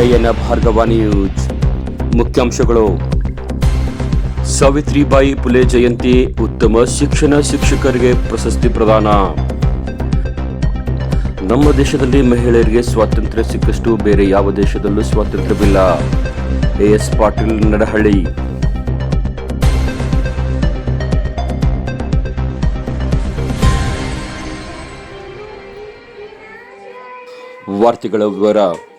ನಯನ Bhargava news ಮುಖ್ಯಾಂಶಗಳು. ಸಾವಿತ್ರಿಬಾಯಿ ಪುಲೆ ಜಯಂತಿ ಉತ್ತಮ ಶಿಕ್ಷಣ ಶಿಕ್ಷಕರಿಗೆ ಪ್ರಶಸ್ತಿ ಪ್ರದಾನ. ನಮ್ಮ ದೇಶದಲ್ಲಿ ಮಹಿಳೆಯರಿಗೆ ಸ್ವಾತಂತ್ರ್ಯ ಸಿಕ್ಕಷ್ಟು ಬೇರೆ ಯಾವ ದೇಶದಲ್ಲೂ ಸ್ವಾತಂತ್ರ್ಯವಿಲ್ಲ. ಎಎಸ್ ಪಾಟೀಲ್ ನಡಹಳ್ಳಿ. ವಾರ್ತೆಗಳ ವಿವರ.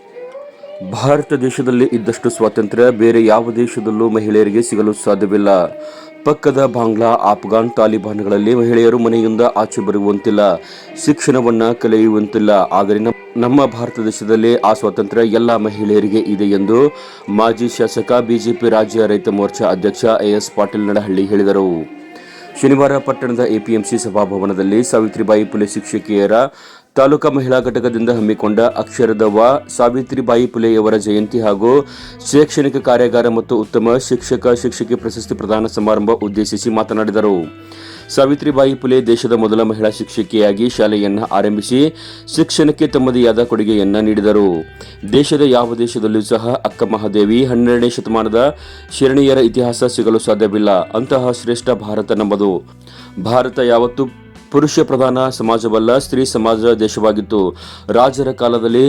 ಭಾರತ ದೇಶದಲ್ಲಿ ಇದ್ದಷ್ಟು ಸ್ವಾತಂತ್ರ್ಯ ಬೇರೆ ಯಾವ ದೇಶದಲ್ಲೂ ಮಹಿಳೆಯರಿಗೆ ಸಿಗಲು ಸಾಧ್ಯವಿಲ್ಲ. ಪಕ್ಕದ ಬಾಂಗ್ಲಾ, ಆಫ್ಘಾನ್ ತಾಲಿಬಾನ್ಗಳಲ್ಲಿ ಮಹಿಳೆಯರು ಮನೆಯಿಂದ ಆಚೆ ಬರುವಂತಿಲ್ಲ, ಶಿಕ್ಷಣವನ್ನು ಕಲಿಯುವಂತಿಲ್ಲ. ಆದರೆ ನಮ್ಮ- ಭಾರತ ದೇಶದಲ್ಲಿ ಆ ಸ್ವಾತಂತ್ರ್ಯ ಎಲ್ಲ ಮಹಿಳೆಯರಿಗೆ ಇದೆ ಎಂದು ಮಾಜಿ ಶಾಸಕ, ಬಿಜೆಪಿ ರಾಜ್ಯ ರೈತ ಮೋರ್ಚಾ ಅಧ್ಯಕ್ಷ ಎಎಸ್ ಪಾಟೀಲ್ ನಡಹಳ್ಳಿ ಹೇಳಿದರು. ಶನಿವಾರ ಪಟ್ಟಣದ ಎಪಿಎಂಸಿ ಸಭಾಭವನದಲ್ಲಿ ಸಾವಿತ್ರಿಬಾಯಿ ಪುಲೆ ಶಿಕ್ಷಕಿಯರ ತಾಲೂಕಾ ಮಹಿಳಾ ಘಟಕದಿಂದ ಹಮ್ಮಿಕೊಂಡ ಅಕ್ಷರದವ ಸಾವಿತ್ರಿಬಾಯಿ ಪುಲೆಯವರ ಜಯಂತಿ ಹಾಗೂ ಶೈಕ್ಷಣಿಕ ಕಾರ್ಯಾಗಾರ ಮತ್ತು ಉತ್ತಮ ಶಿಕ್ಷಕ ಶಿಕ್ಷಕಿ ಪ್ರಶಸ್ತಿ ಪ್ರದಾನ ಸಮಾರಂಭ ಉದ್ದೇಶಿಸಿ ಮಾತನಾಡಿದರು. ಸಾವಿತ್ರಿಬಾಯಿ ಪುಲೆ ದೇಶದ ಮೊದಲ ಮಹಿಳಾ ಶಿಕ್ಷಕಿಯಾಗಿ ಶಾಲೆಯನ್ನು ಆರಂಭಿಸಿ ಶಿಕ್ಷಣಕ್ಕೆ ತಮ್ಮದೇ ಆದ ಕೊಡುಗೆಯನ್ನ ನೀಡಿದರು. ದೇಶದ ಯಾವ ದೇಶದಲ್ಲೂ ಸಹ ಅಕ್ಕ ಮಹಾದೇವಿ ಹನ್ನೆರಡನೇ ಶತಮಾನದ ಶರಣೀಯರ ಇತಿಹಾಸ ಸಿಗಲು ಸಾಧ್ಯವಿಲ್ಲ. ಅಂತಹ ಶ್ರೇಷ್ಠ ಭಾರತ ನಮ್ಮದು ಭಾರತ ಯಾವತ್ತೂ ಪುರುಷ ಪ್ರಧಾನ ಸಮಾಜವಲ್ಲ, ಸ್ತ್ರೀ ಸಮಾಜ ದೇಶವಾಗಿತ್ತು. ರಾಜರ ಕಾಲದಲ್ಲಿ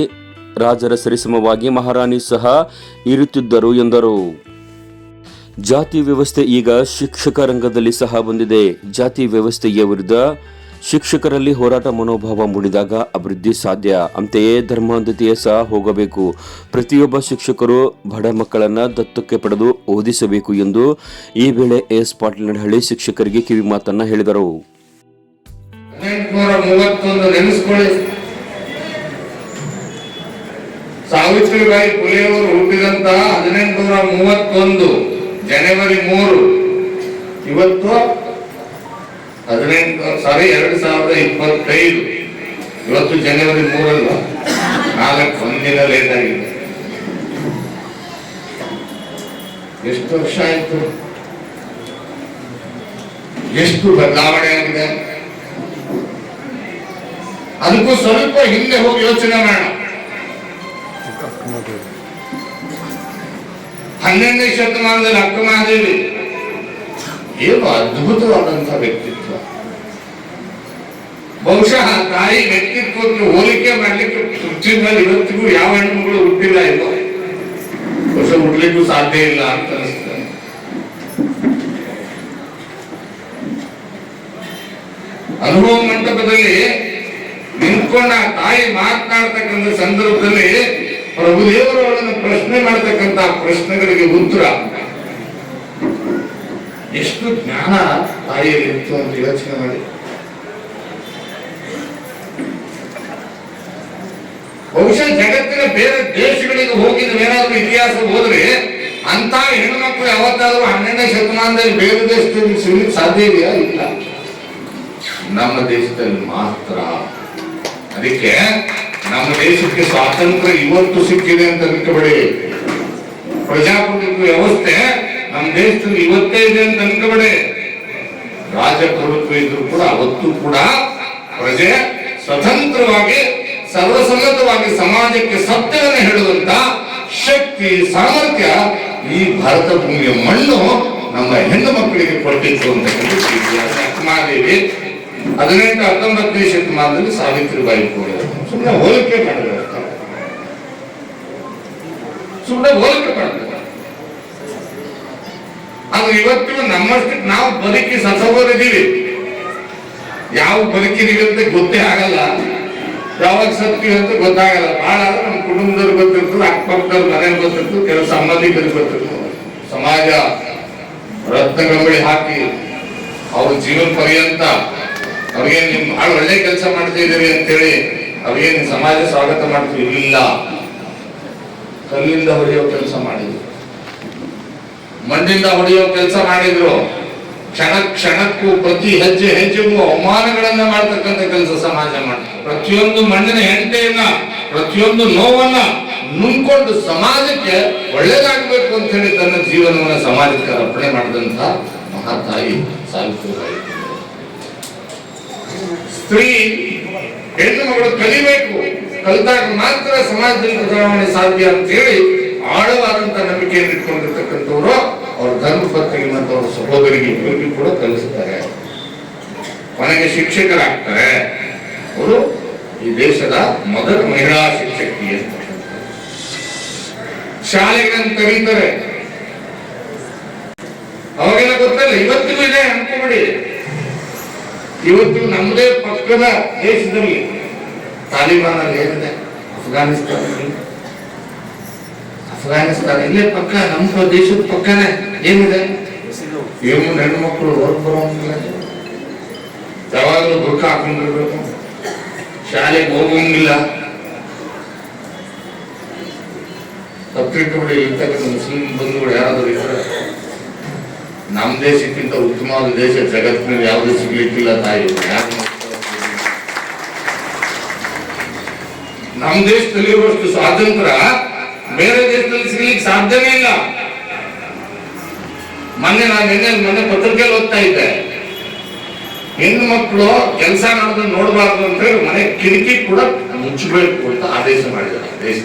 ರಾಜರ ಸರಿಸಮವಾಗಿ ಮಹಾರಾಣಿ ಸಹ ಇರುತ್ತಿದ್ದರು ಎಂದರು. ಜಾತಿ ವ್ಯವಸ್ಥೆ ಈಗ ಶಿಕ್ಷಕ ರಂಗದಲ್ಲಿ ಸಹ ಬಂದಿದೆ. ಜಾತಿ ವ್ಯವಸ್ಥೆಯ ವಿರುದ್ಧ ಶಿಕ್ಷಕರಲ್ಲಿ ಹೋರಾಟ ಮನೋಭಾವ ಮೂಡಿದಾಗ ಅಭಿವೃದ್ಧಿ ಸಾಧ್ಯ. ಅಂತೆಯೇ ಧರ್ಮಾಂಧತೆಯ ಸಹ ಹೋಗಬೇಕು. ಪ್ರತಿಯೊಬ್ಬ ಶಿಕ್ಷಕರು ಬಡ ಮಕ್ಕಳನ್ನ ದತ್ತಕ್ಕೆ ಪಡೆದು ಓದಿಸಬೇಕು ಎಂದು ಈ ವೇಳೆ ಎಸ್ ಪಾಟೀಲ್ ನಡಹಳ್ಳಿ ಶಿಕ್ಷಕರಿಗೆ ಕಿವಿ ಮಾತನ್ನ ಹೇಳಿದರು. ಹದಿನೆಂಟುನೂರ ಮೂವತ್ತೊಂದು ನೆನೆಸ್ಕೊಳ್ಳಿ. ಸಾವಿತ್ರಿಬಾಯಿ ಪುಲೆಯವರು ಹುಟ್ಟಿದಂತ ಹದಿನೆಂಟುನೂರ ಮೂವತ್ತೊಂದು ಜನವರಿ ಮೂರು. ಇವತ್ತು ಹದಿನೆಂಟು, ಸಾರಿ, ಎರಡು ಸಾವಿರದ ಇಪ್ಪತ್ತೈದು. ಇವತ್ತು ಜನವರಿ ಮೂರಲ್ಲ ನಾಲ್ಕು, ಒಂದಿನ ಲೇಟ್ ಆಗಿದೆ. ಎಷ್ಟು ವರ್ಷ ಆಯ್ತು? ಎಷ್ಟು ಬದಲಾವಣೆ ಆಗಿದೆ? ಅದಕ್ಕೂ ಸ್ವಲ್ಪ ಹಿಂದೆ ಹೋಗಿ ಯೋಚನೆ ಮಾಡೋಣ. ಹನ್ನೆರಡನೇ ಶತಮಾನದಲ್ಲಿ ಅಕ್ಕ ಮಹಾದೇವಿ. ಏನು ಅದ್ಭುತವಾದಂತಹ ವ್ಯಕ್ತಿತ್ವ. ಬಹುಶಃ ತಾಯಿ ವ್ಯಕ್ತಿತ್ವಕ್ಕೆ ಹೋಲಿಕೆ ಮಾಡ್ಲಿಕ್ಕೆ ಪೃಥ್ವಿ ಇವತ್ತಿಗೂ ಯಾವ ಹೆಣ್ಣುಗಳು ಹುಟ್ಟಿಲ್ಲ ಇಲ್ಲ ಬಹುಶಃ ಹುಟ್ಟಲಿಕ್ಕೂ ಸಾಧ್ಯ ಇಲ್ಲ ಅಂತ ಅನಿಸ್ತದೆ. ಅನುಭವ ಮಂಟಪದಲ್ಲಿ ನಿಂತ್ಕೊಂಡ ಆ ತಾಯಿ ಮಾತನಾಡ್ತಕ್ಕಂಥ ಸಂದರ್ಭದಲ್ಲಿ ಪ್ರಭುದೇವರು ಅವಳನ್ನು ಪ್ರಶ್ನೆ ಮಾಡ್ತಕ್ಕಂತ ಪ್ರಶ್ನೆಗಳಿಗೆ ಉತ್ತರ. ಎಷ್ಟು ಜ್ಞಾನ ತಾಯಿಯಲ್ಲಿ ಇತ್ತು ಅಂತ ಯೋಚನೆ ಮಾಡಿ. ಬಹುಶಃ ಜಗತ್ತಿನ ಬೇರೆ ದೇಶಗಳಿಗೆ ಹೋಗಿದ್ರೆ ಏನಾದ್ರೂ ಇತಿಹಾಸ ಹೋದ್ರೆ ಅಂತ ಹೆಣ್ಮಕ್ಳು ಯಾವತ್ತಾದ್ರೂ ಹನ್ನೆರಡನೇ ಶತಮಾನದಲ್ಲಿ ಬೇರೆ ದೇಶದಲ್ಲಿ ಸಿಗ್ಲಿಕ್ಕೆ ಸಾಧ್ಯ ಇದೆಯಾ? ಇಲ್ಲ. ನಮ್ಮ ದೇಶದಲ್ಲಿ ಮಾತ್ರ ಅದಕ್ಕೆ ನಮ್ಮ ದೇಶಕ್ಕೆ ಸ್ವಾತಂತ್ರ್ಯ ಇವತ್ತು ಸಿಕ್ಕಿದೆ ಅಂತ ಅನ್ಕೋಬೇಡಿ. ಪ್ರಜಾಪ್ರಭುತ್ವ ವ್ಯವಸ್ಥೆ ನಮ್ಮ ದೇಶದಲ್ಲಿ ಇವತ್ತೇ ಇದೆ ಅಂತ ಅನ್ಕೋಬೇಡಿ. ರಾಜಪ್ರಭುತ್ವ ಇದ್ರು ಕೂಡ, ಅವತ್ತು ಕೂಡ ಪ್ರಜೆ ಸ್ವತಂತ್ರವಾಗಿ ಸರ್ವಸಮ್ಮತವಾಗಿ ಸಮಾಜಕ್ಕೆ ಸತ್ಯವನ್ನು ಹೇಳುವಂತ ಶಕ್ತಿ, ಸಾಮರ್ಥ್ಯ ಈ ಭಾರತ ಭೂಮಿಯ ಮಣ್ಣು ನಮ್ಮ ಹೆಣ್ಣು ಮಕ್ಕಳಿಗೆ ಕೊಟ್ಟಿತ್ತು ಅಂತ ಮಹಾದೇವಿ ಹದಿನೆಂಟು, ಹತ್ತೊಂಬತ್ತನೇ ಶತಮಾನದಲ್ಲಿ ಸಾವಿತ್ರಿಬಾಯಿ ಕೂಡ ಸುಮ್ಮನೆ ಹೋಲಿಕೆ ಮಾಡಿದ್ರೆ ಸುಮ್ಮನೆ ಹೋಲಿಕೆ ಮಾಡಿದ್ರೆ ಅದು ಇವತ್ತಿಗೂ ನಮ್ಮಷ್ಟಕ್ಕೆ ನಾವು ಬದುಕಿ ಸತ್ತೋರಿದ್ದೀವಿ ಯಾವ ಬದುಕಿದೀವಿ ಅಂತ ಗೊತ್ತೇ ಆಗಲ್ಲ. ಯಾವಾಗ ಸತ್ತೀವಿ ಅಂತ ಗೊತ್ತಾಗಲ್ಲ. ಬಹಳ ಆದ್ರೆ ನಮ್ಮ ಕುಟುಂಬದವ್ರಿಗೆ ಗೊತ್ತಿರ್ತದೆ, ಅಕ್ಕಪಕ್ಕದವ್ರ ಮನೆಗೆ ಗೊತ್ತಿರ್ತದೆ, ಕೆಲವು ಸಂಬಂಧಿಕರಿಗೆ ಗೊತ್ತಿರ್ತದೆ. ಸಮಾಜ ರತ್ನಗಂಬಳಿ ಹಾಕಿ, ಅವ್ರ ಜೀವನ ಪರ್ಯಂತ ಅವ್ರಿಗೆ ನಿಮ್ ಬಹಳ ಒಳ್ಳೆ ಕೆಲಸ ಮಾಡ್ತಿದ್ದೀರಿ ಅಂತೇಳಿ ಅವ್ರಿಗೆ ಸಮಾಜ ಸ್ವಾಗತ ಮಾಡ್ತೀವಿ ಇಲ್ಲ ಕಲ್ಲಿಂದ ಹೊಡೆಯೋ ಕೆಲಸ ಮಾಡಿದ್ರು. ಮಣ್ಣಿಂದ ಹೊಡೆಯೋ ಕೆಲಸ ಮಾಡಿದ್ರು. ಕ್ಷಣ ಕ್ಷಣಕ್ಕೂ ಪ್ರತಿ ಹೆಜ್ಜೆ ಹೆಜ್ಜೆಗೂ ಅವಮಾನಗಳನ್ನ ಮಾಡ್ತಕ್ಕಂಥ ಕೆಲಸ ಸಮಾಜ ಮಾಡ್ತಾರೆ ಪ್ರತಿಯೊಂದು ಮಣ್ಣಿನ ಹೆಂಟೆಯನ್ನ, ಪ್ರತಿಯೊಂದು ನೋವನ್ನ ನುಂಗ್ಕೊಂಡು ಸಮಾಜಕ್ಕೆ ಒಳ್ಳೇದಾಗಬೇಕು ಅಂತ ಹೇಳಿ ತನ್ನ ಜೀವನವನ್ನ ಸಮಾಜಕ್ಕೆ ಅರ್ಪಣೆ ಮಾಡಿದಂತ ಮಹಾತಾಯಿ ಸಾವಿತ್ರಿಬಾಯಿ ಸ್ತ್ರೀ ಹೆಣ್ಣು ಮಗಳು ಕಲಿಬೇಕು. ಕಲಿತಾಗ ಮಾತ್ರ ಸಮಾಜದಲ್ಲಿ ಬದಲಾವಣೆ ಸಾಧ್ಯ ಅಂತ ಹೇಳಿ ಆಳವಾದಂತ ನಂಬಿಕೆಯನ್ನು ಇಟ್ಕೊಂಡಿರ್ತಕ್ಕಂಥವ್ರು ಅವ್ರ ಧರ್ಮ ಪತ್ರಿಕೆ ಮತ್ತು ಅವ್ರ ಸಹೋದರಿಗೆ ಇವ್ರಿಗೆ ಕೂಡ ಕಲಿಸ್ತಾರೆ. ಕೊನೆಗೆ ಶಿಕ್ಷಕರಾಗ್ತಾರೆ. ಅವರು ಈ ದೇಶದ ಮೊದಲ ಮಹಿಳಾ ಶಿಕ್ಷಕಿ ಅಂತ ಶಾಲೆಗಳನ್ನು ಕರೀತಾರೆ. ಅವಾಗೆಲ್ಲ ಗೊತ್ತಲ್ಲ, ಇವತ್ತಿಗೂ ಇದೆ ಅನ್ಕೊಂಬಿಡಿ ಇವತ್ತು ನಮ್ಮದೇ ಪಕ್ಕದ ದೇಶದಲ್ಲಿ ತಾಲಿಬಾನ್ ಅಲ್ಲಿ ಏನಿದೆ? ಅಫ್ಘಾನಿಸ್ತಾನ್ ಅಫ್ಘಾನಿಸ್ತಾನ ಇಲ್ಲೇ ಪಕ್ಕ, ನಮ್ಮ ದೇಶದ ಪಕ್ಕನೇ ಏನಿದೆ? ಏನು ಹೆಣ್ಮಕ್ಳು ಹೊರಗೆ ಬರೋಂಗಿಲ್ಲ. ಯಾವಾಗಲೂ ಬುರ್ಕ ಹಾಕೊಂಡಿರ್ಬೇಕು. ಶಾಲೆಗೆ ಹೋಗೋಂಗಿಲ್ಲ ತಪ್ಪಿಟ್ಟುಬಿಡಿ ಇರ್ತಕ್ಕಂಥ ಮುಸ್ಲಿಂ ಬಂಧುಗಳು ಯಾರಾದರೂ ಇದ್ದಾರೆ ನಮ್ಮ ದೇಶಕ್ಕಿಂತ ಉತ್ತಮವಾದ ದೇಶ ಜಗತ್ತಿನಲ್ಲಿ ಯಾವುದೂ ಸಿಗ್ಲಿಕ್ಕಿಲ್ಲ ತಾಯಿ ನಮ್ಮ ದೇಶದಲ್ಲಿರುವಷ್ಟು ಸ್ವಾತಂತ್ರ್ಯ ಬೇರೆ ದೇಶದಲ್ಲಿ ಸಿಗ್ಲಿಕ್ಕೆ ಸಾಧ್ಯನೇ ಇಲ್ಲ. ಮೊನ್ನೆ ನಾನು ನಿನ್ನೆ ಮೊನ್ನೆ ಪತ್ರಿಕೆಯಲ್ಲಿ ಓದ್ತಾ ಇದ್ದೆ. ಹೆಣ್ಣು ಮಕ್ಕಳು ಕೆಲಸ ಮಾಡೋದನ್ನ ನೋಡಬಾರ್ದು ಅಂತ ಹೇಳಿ ಮನೆ ಕಿಟಕಿ ಕೂಡ ಮುಚ್ಚಬೇಕು ಅಂತ ಆದೇಶ ಮಾಡಿದ್ದಾರೆ. ದೇಶ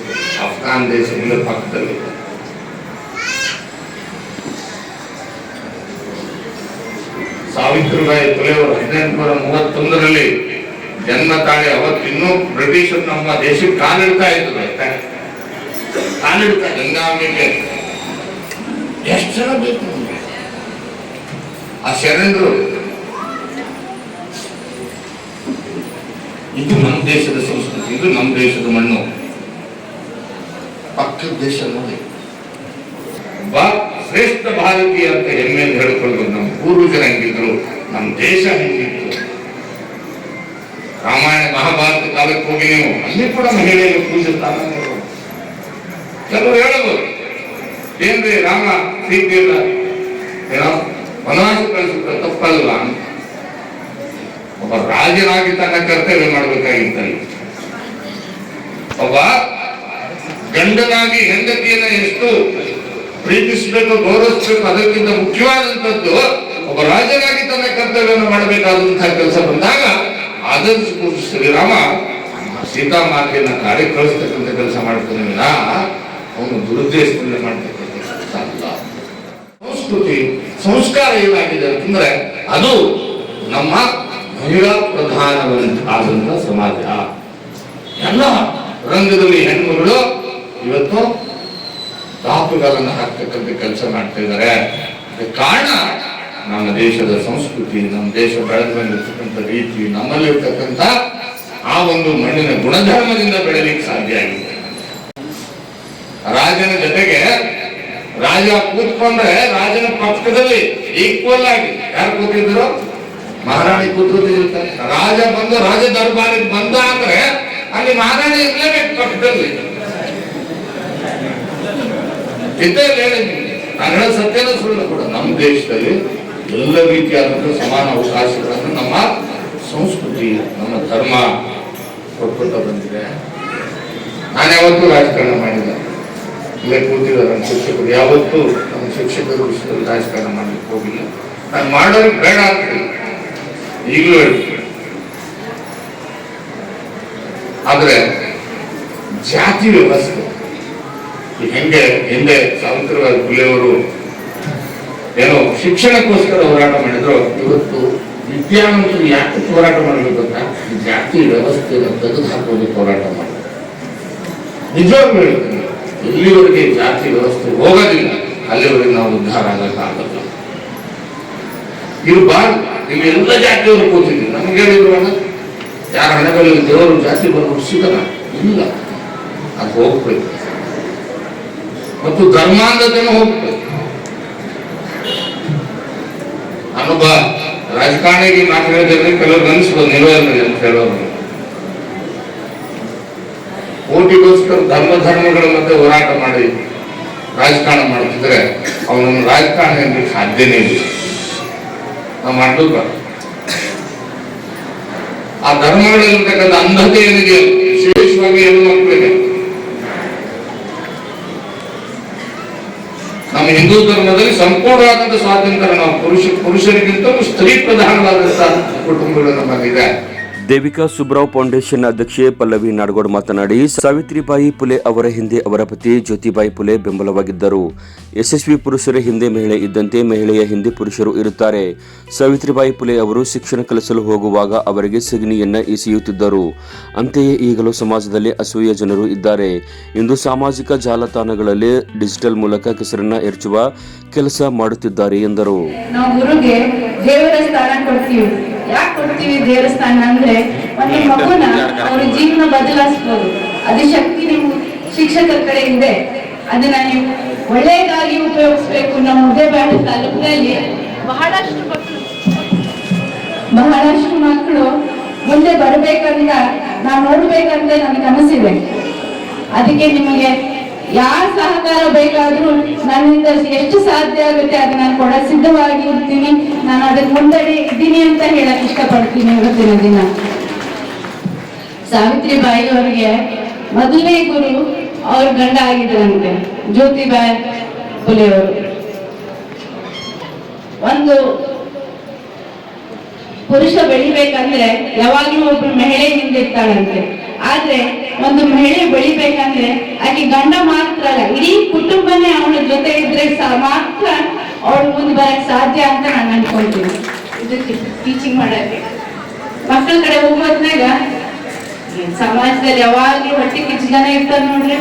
ಅಫ್ಘಾನ್ ದೇಶದಿಂದ ಪಕ್ಕದಲ್ಲಿ. ಸಾವಿತ್ರಿಬಾಯಿ ಅವರು ಹದಿನೆಂಟುನೂರ ಮೂವತ್ತೊಂದರಲ್ಲಿ ಜನ್ಮ ತಾಳೆ ಅವತ್ತಿನ್ನೂ ಬ್ರಿಟಿಷರು ನಮ್ಮ ದೇಶಕ್ಕೆ ಕಾಲಿಡ್ತಾ ಇದ್ರು ಕಾಲಿಡ್ತಾ ಗಂಗಾಂಬಿಕೆ ಎಷ್ಟು ಜನ ಬೇಕು? ಆ ಶರಣರು, ಇದು ನಮ್ಮ ದೇಶದ ಸಂಸ್ಕೃತಿ, ಇದು ನಮ್ಮ ದೇಶದ ಮಣ್ಣು. ಪಕ್ಕದ ದೇಶ ನೋಡಿ. ಒಬ್ಬ ಶ್ರೇಷ್ಠ ಭಾರತೀಯ ಅಂತ ಹೆಮ್ಮೆಯಿಂದ ಹೇಳ್ಕೊಳ್ಬೇಕು ನಮ್ಮ ಪೂರ್ವಜರ ಹೆಂಗಿದ್ರು, ನಮ್ಮ ದೇಶ ಹೆಂಗಿತ್ತು. ರಾಮಾಯಣ ಮಹಾಭಾರತ ಕಾಲಕ್ಕೆ ಹೋಗಿ ನೀವು, ಅಲ್ಲಿ ಕೂಡ ಮಹಿಳೆಯರು ಪೂಜಿಸ್ತಾನ ಕೆಲವರು ಹೇಳಬಹುದು ಏನ್ರಿ ರಾಮ ಸೀತೆಯಲ್ಲ ಏನೋ ವನವಾಸ ಕಳಿಸುತ್ತ ತಪ್ಪಲ್ಲ ಒಬ್ಬ ರಾಜನಾಗಿ ತನ್ನ ಕರ್ತವ್ಯ ಮಾಡಬೇಕಾಗಿತ್ತಲ್ಲಿ. ಒಬ್ಬ ಗಂಡನಾಗಿ ಹೆಂಡತಿಯನ್ನ ಎಷ್ಟು ಪ್ರೀತಿಸಬೇಕು, ಗೌರವಿಸಬೇಕು, ಅದಕ್ಕಿಂತ ಮುಖ್ಯವಾದಂತದ್ದು ಒಬ್ಬ ರಾಜನಾಗಿ ತನ್ನ ಕರ್ತವ್ಯವನ್ನು ಮಾಡಬೇಕಾದಂತಹ ಕೆಲಸ ಬಂದಾಗ ಅದನ್ನು ಶ್ರೀರಾಮ ಸೀತಾಮಾತೆಯನ್ನ ಕಾರ್ಯ ಕಳಿಸ್ತಕ್ಕಂಥ ಕೆಲಸ ಮಾಡ್ತಾನೆ ವಿನ ಅವನು ದುರುದ್ದೇಶದಿಂದ ಮಾಡ್ತಕ್ಕಂಥ ಸಂಸ್ಕೃತಿ, ಸಂಸ್ಕಾರ ಏನಾಗಿದೆ ಅಂತಂದ್ರೆ ಅದು ನಮ್ಮ ಮಹಿಳಾ ಪ್ರಧಾನವಾದಂತಹ ಸಮಾಜ. ಎಲ್ಲ ರಂಗದಲ್ಲಿ ಹೆಣ್ಮಗಳು ಇವತ್ತು ದಾಪುಗಾಲನ್ನು ಹಾಕ್ತಕ್ಕಂಥ ಕೆಲಸ ಮಾಡ್ತಾ ಇದ್ದಾರೆ ಕಾರಣ ನಮ್ಮ ದೇಶದ ಸಂಸ್ಕೃತಿ, ನಮ್ಮ ದೇಶ ಬೆಳೆದು ಬಂದಿರ್ತಕ್ಕಂಥ ರೀತಿ ನಮ್ಮಲ್ಲಿರ್ತಕ್ಕಂಥ ಆ ಒಂದು ಮಣ್ಣಿನ ಗುಣಧರ್ಮದಿಂದ ಬೆಳೆಯಲಿಕ್ಕೆ ಸಾಧ್ಯ ಆಗಿದೆ. ರಾಜನ ಜೊತೆಗೆ ರಾಜ ಕೂತ್ಕೊಂಡ್ರೆ ರಾಜನ ಪಕ್ಕದಲ್ಲಿ ಈಕ್ವಲ್ ಆಗಿ ಯಾರು ಕೂತಿದ್ರು? ಮಹಾರಾಣಿ ಕೂತ್ಕೊತಿರ್ತಾರೆ ರಾಜ ಬಂದು ರಾಜ ದರ್ಬಾರಿಗೆ ಬಂದ ಅಂದ್ರೆ ಅಲ್ಲಿ ಮಹಾರಾಣಿ ಇರ್ಲೇಬೇಕು ಪಕ್ಕದಲ್ಲಿ ಇದ್ದೇ ಹೇಳಿ ನಾನು ಹೇಳೋ ಸತ್ಯನ ಸುಳ್ಳು ಕೂಡ. ನಮ್ಮ ದೇಶದಲ್ಲಿ ಎಲ್ಲ ರೀತಿಯಾದಂತಹ ಸಮಾನ ಅವಕಾಶಗಳನ್ನು ನಮ್ಮ ಸಂಸ್ಕೃತಿ, ನಮ್ಮ ಧರ್ಮ ಕೊಟ್ಕೊಳ್ತಾ ಬಂದಿದೆ. ನಾನು ಯಾವತ್ತೂ ರಾಜಕಾರಣ ಮಾಡಿಲ್ಲ. ಇಲ್ಲೇ ಕೂತಿದ್ದಾರೆ ನಮ್ಮ ಶಿಕ್ಷಕರು. ಯಾವತ್ತೂ ನಮ್ಮ ಶಿಕ್ಷಕರ ವಿಷಯದಲ್ಲಿ ರಾಜಕಾರಣ ಮಾಡ್ಲಿಕ್ಕೆ ಹೋಗಿಲ್ಲ. ನಾನು ಮಾಡೋರಿಗೆ ಬೇಡ ಅಂತ ಈಗಲೂ ಹೇಳ್ತೀನಿ. ಆದರೆ ಜಾತಿ ವ್ಯವಸ್ಥೆ ಹೆಂಗೆ ಹಿಂದೆ ಸಾವಿತ್ರಿಬಾಯಿ ಫುಲೆಯವರು ಏನೋ ಶಿಕ್ಷಣಕ್ಕೋಸ್ಕರ ಹೋರಾಟ ಮಾಡಿದ್ರು. ಇವತ್ತು ವಿದ್ಯಾವಂತರು ಯಾಕೆ ಹೋರಾಟ ಮಾಡಬೇಕು ಅಂತ ಜಾತಿ ವ್ಯವಸ್ಥೆ ತೆಗೆದು ಹಾಕೋದಕ್ಕೆ ಹೋರಾಟ ಮಾಡಿದ್ರು. ನಿಜವಾಗ್ಲೂ ಹೇಳ್ತೀನಿ, ಎಲ್ಲಿವರೆಗೆ ಜಾತಿ ವ್ಯವಸ್ಥೆ ಹೋಗೋದಿಲ್ಲ, ಅಲ್ಲಿವರೆಗೆ ನಾವು ಉದ್ಧಾರ ಆಗಕ್ಕಾಗಲ್ಲ ಇರಬಾರ್ದು ಇಲ್ಲಿ ಎಲ್ಲ ಜಾತಿಯವರು ಕೂತಿದ್ದೀವಿ ನಮ್ಗೆ ಹೇಳಿರುವಾಗ ಯಾರ ಹಣಗಳಲ್ಲಿ ದೇವರು ಜಾತಿ ಬರೋರು ಸಿಗಲ್ಲ ಇಲ್ಲ. ಅದು ಹೋಗ್ಬೇಕು. ಮತ್ತು ಧರ್ಮಾಂಧತೆನೂ ಹೋಗ್ತದೆ ನಾನೊಬ್ಬ ರಾಜಕಾರಣಿಗೆ ಮಾತು ಹೇಳಿದ್ರೆ ಕೆಲವರು ಅನಿಸ್ಬೋದು ನಿಲುವಲ್ಲಿ ಅಂತ ಹೇಳೋರು. ಓಟಿಗೋಸ್ಕರ ಧರ್ಮ ಧರ್ಮಗಳ ಮಧ್ಯೆ ಹೋರಾಟ ಮಾಡಿ ರಾಜಕಾರಣ ಮಾಡ್ತಿದ್ರೆ ಅವನನ್ನು ರಾಜಕಾರಣ ಎಂದು ಸಾಧ್ಯನೇ ಇಲ್ಲ. ನಾವು ಮಾಡ್ಬೇಕು. ಆ ಧರ್ಮಗಳಲ್ಲಿರ್ತಕ್ಕಂಥ ಅಂಧತೆ ಏನಿದೆ ವಿಶೇಷವಾಗಿ ಹೆಣ್ಣು ಮಕ್ಕಳಿಗೆ ನಮ್ಮ ಹಿಂದೂ ಧರ್ಮದಲ್ಲಿ ಸಂಪೂರ್ಣವಾದಂತಹ ಸ್ವಾತಂತ್ರ್ಯ ನಾವು ಪುರುಷ ಪುರುಷರಿಗಿಂತಲೂ ಸ್ತ್ರೀ ಪ್ರಧಾನವಾದಂತಹ ಕುಟುಂಬಗಳು ನಮ್ಮಲ್ಲಿದೆ. ದೇವಿಕಾ ಸುಬ್ರಾವ್ ಫೌಂಡೇಶನ್ ಅಧ್ಯಕ್ಷೆ ಪಲ್ಲವಿ ನಾಡಗೌಡ್ ಮಾತನಾಡಿ, ಸಾವಿತ್ರಿಬಾಯಿ ಪುಲೆ ಅವರ ಹಿಂದೆ ಅವರ ಪತಿ ಜ್ಯೋತಿಬಾಯಿ ಪುಲೆ ಬೆಂಬಲವಾಗಿದ್ದರು. ಯಶಸ್ವಿ ಪುರುಷರ ಹಿಂದೆ ಮಹಿಳೆ ಇದ್ದಂತೆ ಮಹಿಳೆಯ ಹಿಂದೆ ಪುರುಷರು ಇರುತ್ತಾರೆ. ಸಾವಿತ್ರಿಬಾಯಿ ಪುಲೆ ಅವರು ಶಿಕ್ಷಣ ಕಲಿಸಲು ಹೋಗುವಾಗ ಅವರಿಗೆ ಸಿಗ್ನಿಯನ್ನ ಎಸೆಯುತ್ತಿದ್ದರು. ಅಂತೆಯೇ ಈಗಲೂ ಸಮಾಜದಲ್ಲಿ ಅಸೂಯ ಜನರು ಇದ್ದಾರೆ. ಇಂದು ಸಾಮಾಜಿಕ ಜಾಲತಾಣಗಳಲ್ಲಿ ಡಿಜಿಟಲ್ ಮೂಲಕ ಕೆಸರನ್ನ ಎರಚುವ ಕೆಲಸ ಮಾಡುತ್ತಿದ್ದಾರೆ ಎಂದರು. ಯಾಕೆ ಕೊಡ್ತೀವಿ ದೇವಸ್ಥಾನ ಅಂದ್ರೆ ಒಂದು ಮಗುನ ಅವ್ರ ಜೀವನ ಬದಲಾಯಿಸ್ಬೋದು. ಅದು ಶಕ್ತಿ ನೀವು ಶಿಕ್ಷಕರ ಕಡೆ ಇದೆ. ಅದನ್ನ ನೀವು ಒಳ್ಳೆಯದಾಗಿ ಉಪಯೋಗಿಸ್ಬೇಕು ನಮ್ಮ ಉದಯಬೇಡ ತಾಲೂಕಿನಲ್ಲಿ ಬಹಳಷ್ಟು ಮಕ್ಕಳು. ಬಹಳಷ್ಟು ಮಕ್ಕಳು ಮುಂದೆ ಬರಬೇಕಂತ ನಾವು ನೋಡ್ಬೇಕಂತ ನನಗೆ ಅನಿಸಿದೆ ಅದಕ್ಕೆ ನಿಮಗೆ ಯಾರ ಸಹಕಾರ ಬೇಕಾದ್ರೂ ನನ್ನಿಂದ ಎಷ್ಟು ಸಾಧ್ಯ ಆಗುತ್ತೆ ಅದು ನಾನು ಕೊಡ ಸಿದ್ಧವಾಗಿ ಇರ್ತೀನಿ. ನಾನು ಅದಕ್ಕೆ ಮುಂದಡಿ ಇದ್ದೀನಿ ಅಂತ ಹೇಳಕ್ ಇಷ್ಟಪಡ್ತೀನಿ ಇವತ್ತಿನ ದಿನ. ಸಾವಿತ್ರಿ ಬಾಯಿ ಅವರಿಗೆ ಮೊದಲನೇ ಗುರು ಅವ್ರ ಗಂಡ ಆಗಿದ್ರಂತೆ, ಜ್ಯೋತಿಬಾಯಿ ಫುಲೆ ಅವರು ಒಂದು ಪುರುಷ ಬೆಳಿಬೇಕಂದ್ರೆ ಯಾವಾಗ್ಲೂ ಒಬ್ರು ಮಹಿಳೆ ಹಿಂದಿರ್ತಾಳಂತೆ. ಆದ್ರೆ ಒಂದು ಮಹಿಳೆ ಬೆಳಿಬೇಕಂದ್ರೆ ಆಕೆ ಗಂಡ ಮಾತ್ರ ಅಲ್ಲ, ಇಡೀ ಕುಟುಂಬನೇ ಅವಳ ಜೊತೆ ಇದ್ರೆ ಮಾತ್ರ ಅವಳು ಮುಂದೆ ಬರಕ್ ಸಾಧ್ಯ ಅಂತ ನಾನು ಅನ್ಕೊಳ್ತೀನಿ. ಇದಕ್ಕೆ ಟೀಚಿಂಗ್ ಮಾಡಕ್ಕೆ. ಮಕ್ಕಳ ಕಡೆ ಹೋಗೋದ್ನಾಗ ಸಮಾಜದಲ್ಲಿ ಯಾವಾಗ್ಲೂ ಹೊಟ್ಟೆ ಕಿಚ್ಚು ಜನ ಇರ್ತಾರೆ ನೋಡ್ರಿ.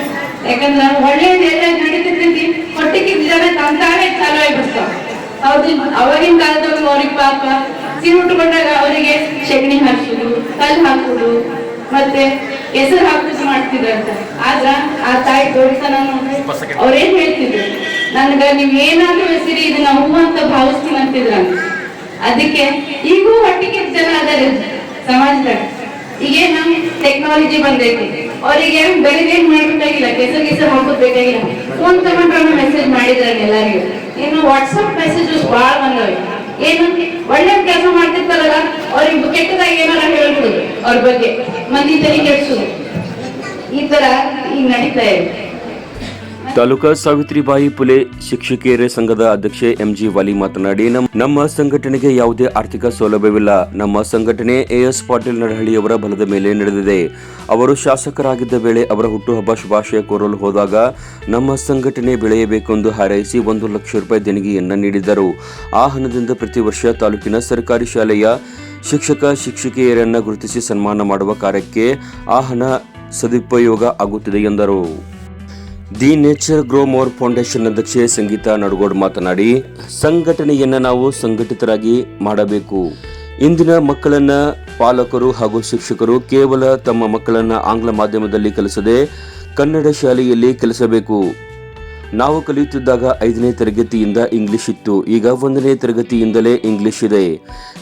ಯಾಕಂದ್ರೆ ಒಳ್ಳೇದೆಲ್ಲ ನಡೀತಿರ್ತೈತಿ ಹೊಟ್ಟೆ ಕಿಚ್ಚು ಜನ ತಂತಾನೆ ಚಾಲು ಆಗಿಬಿಡ್ತಾವ. ಅವಾಗಿನ ಕಾಲದಲ್ಲಿ ಅವ್ರಿಗೆ ಪಾಪ, ಸೀರೆ ಉಟ್ಕೊಂಡಾಗ ಅವರಿಗೆ ಸೆಗಣಿ ಹಾಕ್ಸುದು, ಕಲ್ಲು ಹಾಕುದು ಮತ್ತೆ ಹೆಸರು ಹಾಕುದು ಅಂತ. ಆದ್ರ ಆ ತಾಯಿ ತೋರಿಸನ ಅವ್ರೇನ್ ಹೇಳ್ತಿದ್ರು? ನನ್ಗ ನೀವ್ ಏನಾದ್ರೂ ಹೆಸರಿ ಇದನ್ನ ಹೂ ಅಂತ ಭಾವಿಸ್ತೀನಿ ಅಂತಿದ್ರ ಅದಕ್ಕೆ ಈಗೂ ಹೊಟ್ಟಿಗೆ ಜನ ಅದಾರೆ ಸಮಾಜದಾಗ ಈಗೇನು ಟೆಕ್ನಾಲಜಿ ಬಂದೈತಿ. ಅವ್ರಿಗೆ ಬೆಳಿಗ್ಗೆ ಏನ್ ಮಾಡ್ಬೇಕಾಗಿಲ್ಲ ಕೆಸರು ಕೆಸರು ಹಾಕೋದ್ ಫೋನ್ ತಗೊಂಡ್ರ ಮೆಸೇಜ್ ಮಾಡಿದ್ರಲ್ಲ ಎಲ್ಲರಿಗೂ. ಇನ್ನು ವಾಟ್ಸಪ್ ಮೆಸೇಜಸ್ ಭಾಳ ಬಂದವೆ. ಏನು ಒಳ್ಳೆ ಕೆಲಸ ಮಾಡ್ತಿರ್ತಾರಲ್ಲ ಅವ್ರಿಗೆ ಕೆಟ್ಟದಾಗಿ ಏನಾರ ಹೇಳ್ಬಿಡುದು ಅವ್ರ ಬಗ್ಗೆ ಮಂದಿ ತಲೆ ಕೆಡ್ಸುದು ಈ ತರ ಈಗ ನಡೀತಾ ಇದೆ. ತಾಲೂಕಾ ಸಾವಿತ್ರಿಬಾಯಿ ಪುಲೆ ಶಿಕ್ಷಕಿಯರ ಸಂಘದ ಅಧ್ಯಕ್ಷೆ ಎಂಜಿ ವಾಲಿ ಮಾತನಾಡಿ, ನಮ್- ನಮ್ಮ ಸಂಘಟನೆಗೆ ಯಾವುದೇ ಆರ್ಥಿಕ ಸೌಲಭ್ಯವಿಲ್ಲ. ನಮ್ಮ ಸಂಘಟನೆ ಎಎಸ್ ಪಾಟೀಲ್ ನಡಹಳ್ಳಿಯವರ ಬಲದ ಮೇಲೆ ನಡೆದಿದೆ. ಅವರು ಶಾಸಕರಾಗಿದ್ದ ವೇಳೆ ಅವರ ಹುಟ್ಟುಹಬ್ಬ ಶುಭಾಶಯ ಕೋರಲು ಹೋದಾಗ, ನಮ್ಮ ಸಂಘಟನೆ ಬೆಳೆಯಬೇಕೆಂದು ಹಾರೈಸಿ ಒಂದು ಲಕ್ಷ ರೂಪಾಯಿ ದೇಣಿಗೆಯನ್ನ ನೀಡಿದ್ದರು. ಆ ಹಣದಿಂದ ಪ್ರತಿ ವರ್ಷ ತಾಲೂಕಿನ ಸರ್ಕಾರಿ ಶಾಲೆಯ ಶಿಕ್ಷಕ ಶಿಕ್ಷಕಿಯರನ್ನ ಗುರುತಿಸಿ ಸನ್ಮಾನ ಮಾಡುವ ಕಾರ್ಯಕ್ಕೆ ಆ ಹಣ ಸದುಪಯೋಗ ಆಗುತ್ತಿದೆ ಎಂದರು. The nature grow more foundation ಅಧ್ಯಕ್ಷೆ ಸಂಗೀತಾ ನಡುಗೋಡ್ ಮಾತನಾಡಿ, ಸಂಘಟನೆಯನ್ನ ನಾವು ಸಂಘಟಿತರಾಗಿ ಮಾಡಬೇಕು. ಇಂದಿನ ಮಕ್ಕಳನ್ನ ಪಾಲಕರು ಹಾಗೂ ಶಿಕ್ಷಕರು ಕೇವಲ ತಮ್ಮ ಮಕ್ಕಳನ್ನ ಆಂಗ್ಲ ಮಾಧ್ಯಮದಲ್ಲಿ ಕಲಿಸದೆ ಕನ್ನಡ ಶಾಲೆಯಲ್ಲಿ ಕಲಿಸಬೇಕು. ನಾವು ಕಲಿಯುತ್ತಿದ್ದಾಗ ಐದನೇ ತರಗತಿಯಿಂದ ಇಂಗ್ಲಿಷ್ ಇತ್ತು. ಈಗ ಒಂದನೇ ತರಗತಿಯಿಂದಲೇ ಇಂಗ್ಲಿಷ್ ಇದೆ.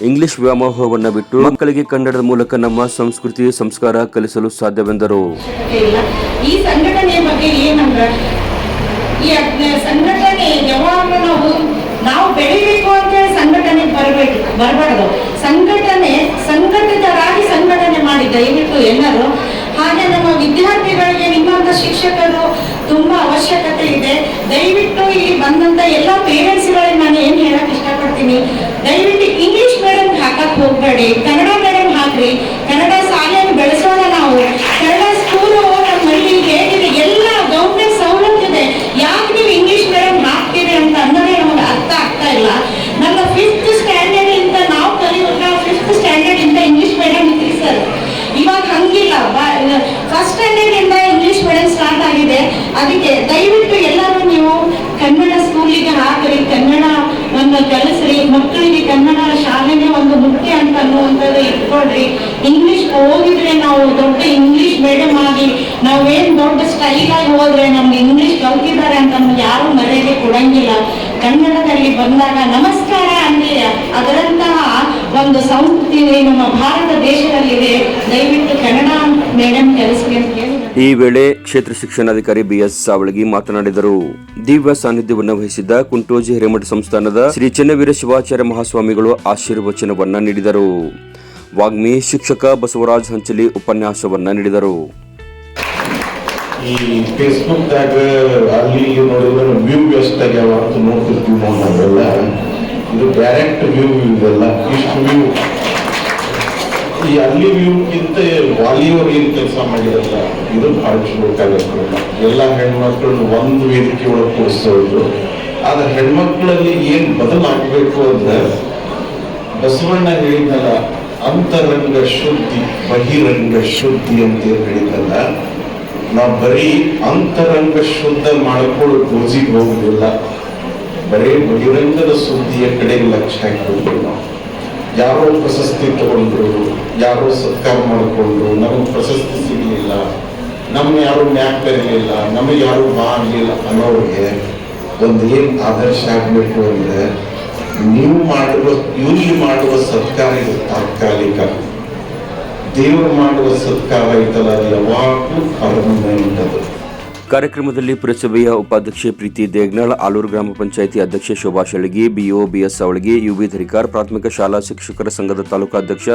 ಇಂಗ್ಲಿಷ್ ವ್ಯಾಮೋಹವನ್ನು ಬಿಟ್ಟು ಮಕ್ಕಳಿಗೆ ಕನ್ನಡದ ಮೂಲಕ ನಮ್ಮ ಸಂಸ್ಕೃತಿ ಸಂಸ್ಕಾರ ಕಲಿಸಲು ಸಾಧ್ಯವೆಂದರು. ಈ ಸಂಘಟನೆಯ ಬಗ್ಗೆ ಏನಂದ್ರ, ಈ ಸಂಘಟನೆ ಯಾವಾಗಲೂ ನಾವು ಬೆಳಿಬೇಕು ಅಂತ ಸಂಘಟನೆ ಬರಬೇಕು, ಬರಬಾರ್ದು. ಸಂಘಟನೆ, ಸಂಘಟಿತರಾಗಿ ಸಂಘಟನೆ ಮಾಡಿ ದಯವಿಟ್ಟು ಎಲ್ಲರೂ, ಹಾಗೆ ನಮ್ಮ ವಿದ್ಯಾರ್ಥಿಗಳಿಗೆ ನಿಮ್ಮಂತ ಶಿಕ್ಷಕರು ತುಂಬಾ ಅವಶ್ಯಕತೆ ಇದೆ. ದಯವಿಟ್ಟು ಇಲ್ಲಿ ಬಂದಂತ ಎಲ್ಲ ಪೇರೆಂಟ್ಸ್ಗಳಿಗೆ ನಾನು ಏನ್ ಹೇಳಕ್ ಇಷ್ಟಪಡ್ತೀನಿ, ದಯವಿಟ್ಟು ಇಂಗ್ಲಿಷ್ ಮೀಡಿಯಂ ಹಾಕಕ್ ಹೋಗ್ಬೇಡಿ, ಕನ್ನಡ ಮೀಡಿಯಂ ಹಾಕ್ರಿ. ಕನ್ನಡ ಶಾಲೆಯನ್ನು ಬೆಳೆಸೋಣ ನಾವು ಕನ್ನಡ ಸ್ಕೂಲು ನಮ್ಮಲ್ಲಿ ಹೇಗಿದೆ ಎಲ್ಲ ಗೌರ್ಮೆಂಟ್ ಸವಲತ್ತು ಇದೆ ಯಾಕೆ ನೀವು ಇಂಗ್ಲಿಷ್ ಮೀಡಿಯಂ ಹಾಕ್ತೀರಿ ಅಂತ ಅನ್ನೋದೇ ನಮಗೆ ಅರ್ಥ ಆಗ್ತಾ ಇಲ್ಲ ನನ್ನ ಫಿಫ್ತ್ ಸ್ಟ್ಯಾಂಡರ್ಡ್ ಇಂದ ನಾವು ಕಲಿಯುವಾಗ ಫಿಫ್ತ್ ಸ್ಟ್ಯಾಂಡರ್ಡ್ ಇಂದ ಇಂಗ್ಲಿಷ್ ಮೀಡಿಯಂ ಇತ್ತು ಸರ್ ಇವಾಗ ಹಂಗಿಲ್ಲ ಫಸ್ಟ್ ಸ್ಟ್ಯಾಂಡರ್ಡ್ ಇಂದ ಇಂಗ್ಲಿಷ್ ಮೀಡಿಯಂ ಸ್ಟಾರ್ಟ್ ಆಗಿದೆ ಅದಕ್ಕೆ ದಯವಿಟ್ಟು ಎಲ್ಲರೂ ನೀವು ಕನ್ನಡ ಸ್ಕೂಲಿಗೆ ಹಾಕ್ರಿ ಕನ್ನಡ ಒಂದು ಕಲಿಸ್ರಿ ಮಕ್ಕಳಿಗೆ ಕನ್ನಡ ಶಾಲೆನೇ ಒಂದು ಮುಖ್ಯ ಅಂತ ಅನ್ನುವಂಥದ್ದು ಇಟ್ಕೊಳ್ರಿ ಇಂಗ್ಲಿಷ್ ಓದಿದ್ರೆ ನಾವು ದೊಡ್ಡ ಇಂಗ್ಲಿಷ್ ಮೀಡಿಯಂ ಆಗಿ ನಾವೇನ್ ದೊಡ್ಡ ಸ್ಟೈಲ್ ಆಗಿ ಹೋದ್ರೆ ನಮ್ಗೆ ಇಂಗ್ಲಿಷ್ ಕಲ್ತಿದ್ದಾರೆ ಅಂತ ನಮ್ಗೆ ಯಾರು ಮರ್ಯಾದೆ ಕೊಡಂಗಿಲ್ಲ ಕನ್ನಡದಲ್ಲಿ ಬಂದಾಗ ನಮಸ್ಕಾರ ಅಂದ್ರೆ ಅದರಂತಹ ಒಂದು ಸಂಸ್ಕೃತಿ ನಮ್ಮ ಭಾರತ ದೇಶದಲ್ಲಿದೆ. ದಯವಿಟ್ಟು ಕನ್ನಡ ಮೇಡಮ್ ಕೆಲಸಕ್ಕೆ ಈ ವೇಳೆ ಕ್ಷೇತ್ರ ಶಿಕ್ಷಣಾಧಿಕಾರಿ ಬಿಎಸ್ ಸಾವಳಗಿ ಮಾತನಾಡಿದರು. ದಿವ್ಯ ಸಾನ್ನಿಧ್ಯವನ್ನು ವಹಿಸಿದ್ದ ಕುಂಟೋಜಿ ಹಿರೇಮಠ ಸಂಸ್ಥಾನದ ಶ್ರೀ ಚನ್ನವೀರ ಶಿವಾಚಾರ್ಯ ಮಹಾಸ್ವಾಮಿಗಳು ಆಶೀರ್ವಚನವನ್ನ ನೀಡಿದರು. ವಾಗ್ಮಿ ಶಿಕ್ಷಕ ಬಸವರಾಜ್ ಹಂಚಲಿ ಉಪನ್ಯಾಸವನ್ನ ನೀಡಿದರು. ಈ ಫೇಸ್ಬುಕ್ದಾಗ ಅಲ್ಲಿ ನೋಡಿದ್ರೆ ವ್ಯೂ ಎಷ್ಟು ಆಗ್ಯಾವ ಅಂತ ನೋಡ್ತಿರ್ತೀವಿ ನಾವು ನಾವೆಲ್ಲ. ಇದು ಡೈರೆಕ್ಟ್ ವ್ಯೂ ಇದೆಲ್ಲ, ಇಷ್ಟು ವ್ಯೂ ಈ ಅಲ್ಲಿ ವ್ಯೂಕ್ಕಿಂತ ವಾಲಿಯವರು ಏನು ಕೆಲಸ ಮಾಡಿರಲ್ಲ, ಇದು ಭಾಳ ಚಲೋ ಕಾರ್ಯಕ್ರಮ ಎಲ್ಲ ಹೆಣ್ಮಕ್ಳನ್ನ ಒಂದು ವೇದಿಕೆ ಒಳಗೆ ಕೂರಿಸೋದು ಆದ್ರೆ ಹೆಣ್ಮಕ್ಳಲ್ಲಿ ಏನ್ ಬದಲಾಗಬೇಕು ಅಂದ್ರೆ ಬಸವಣ್ಣ ಹೇಳಿದ್ನಲ್ಲ, ಅಂತರಂಗ ಶುದ್ಧಿ, ಬಹಿರಂಗ ಶುದ್ಧಿ ಅಂತ ಹೇಳಿದ್ನಲ್ಲ ನಾವು ಬರೀ ಅಂತರಂಗ ಶುದ್ಧ ಮಾಡ್ಕೊಳ್ಳೋ ಪೂಜೆಗೆ ಹೋಗುದಿಲ್ಲ. ಬರೀ ಬಹಿರಂಗದ ಸುದ್ದಿಯ ಕಡೆ ಲಕ್ಷ ಹಾಕಿದ್ರು ನಾವು. ಯಾರೋ ಪ್ರಶಸ್ತಿ ತಗೊಂಡ್ರು, ಯಾರೋ ಸತ್ಕಾರ ಮಾಡಿಕೊಂಡು ನಮಗೆ ಪ್ರಶಸ್ತಿ ಸಿಗಲಿಲ್ಲ ನಮ್ಮ ಯಾರು ಮ್ಯಾಕ್ ಬರಲಿಲ್ಲ ನಮಗೆ ಯಾರು ಬಾ ಆಗಲಿಲ್ಲ ಅನ್ನೋರಿಗೆ ಒಂದು ಏನು ಆದರ್ಶ ಆಗಬೇಕು ಅಂದ್ರೆ, ನೀವು ಮಾಡುವ ಇವ್ರಿಗೆ ಮಾಡುವ ಸತ್ಕಾರ ಇದು ತಾತ್ಕಾಲಿಕ. ದೇವರು ಮಾಡುವ ಸತ್ಕಾರಯುತವಾಗಿ ಯಾವಾಗಲೂ ಅವರ ಯಾವಾಗಲೂ ಪರ್ಮನೆಂಟ್ ಅದು ಕಾರ್ಯಕ್ರಮದಲ್ಲಿ ಪುರಸಭೆಯ ಉಪಾಧ್ಯಕ್ಷೆ ಪ್ರೀತಿ ದೇಗ್ನಾಳ್, ಆಲೂರು ಗ್ರಾಮ ಪಂಚಾಯಿತಿ ಅಧ್ಯಕ್ಷೆ Shobha Shelagi BO BS Avalagi UB Dharikar, ಪ್ರಾಥಮಿಕ ಶಾಲಾ ಶಿಕ್ಷಕರ ಸಂಘದ ತಾಲೂಕು ಅಧ್ಯಕ್ಷ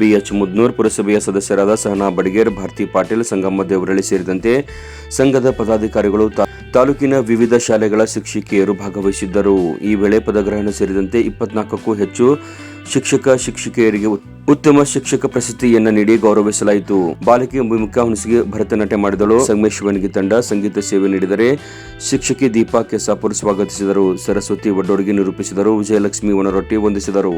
ಬಿಎಚ್ ಮುದ್ನೂರ್, ಪುರಸಭೆಯ ಸದಸ್ಯರಾದ ಸಹನಾ ಬಡಗೇರ್, ಭಾರತಿ ಪಾಟೀಲ್, ಸಂಗಮ್ಮ ದೇವರಳ್ಳಿ ಸೇರಿದಂತೆ ಸಂಘದ ಪದಾಧಿಕಾರಿಗಳು ತಾಲೂಕಿನ ವಿವಿಧ ಶಾಲೆಗಳ ಶಿಕ್ಷಕಿಯರು ಭಾಗವಹಿಸಿದ್ದರು. ಈ ವೇಳೆ ಪದಗ್ರಹಣ ಸೇರಿದಂತೆ ಇಪ್ಪತ್ನಾಲ್ಕಕ್ಕೂ ಹೆಚ್ಚು ಶಿಕ್ಷಕ, ಶಿಕ್ಷಕಿಯರಿಗೆ ಉತ್ತಮ ಶಿಕ್ಷಕ ಪ್ರಶಸ್ತಿಯನ್ನ ನೀಡಿ ಗೌರವಿಸಲಾಯಿತು. ಬಾಲಕಿ ಮುಖ್ಯ ಹುಣಸಿಗೆ ಭರತನಾಟ್ಯ ಮಾಡಿದಳು. ಸಂಗಮೇಶ್ವರನಿಗೆ ತಂಡ, ಸಂಗೀತ ಸೇವೆ ನೀಡಿದರೆ ಶಿಕ್ಷಕಿ ದೀಪಾ ಕೆಸಾಪುರ್ ಸ್ವಾಗತಿಸಿದರು. ಸರಸ್ವತಿ ಒಡ್ಡೋಡಿಗೆ ನಿರೂಪಿಸಿದರು. ವಿಜಯಲಕ್ಷ್ಮಿ ಒಣರೊಟ್ಟಿ ವಂದಿಸಿದರು.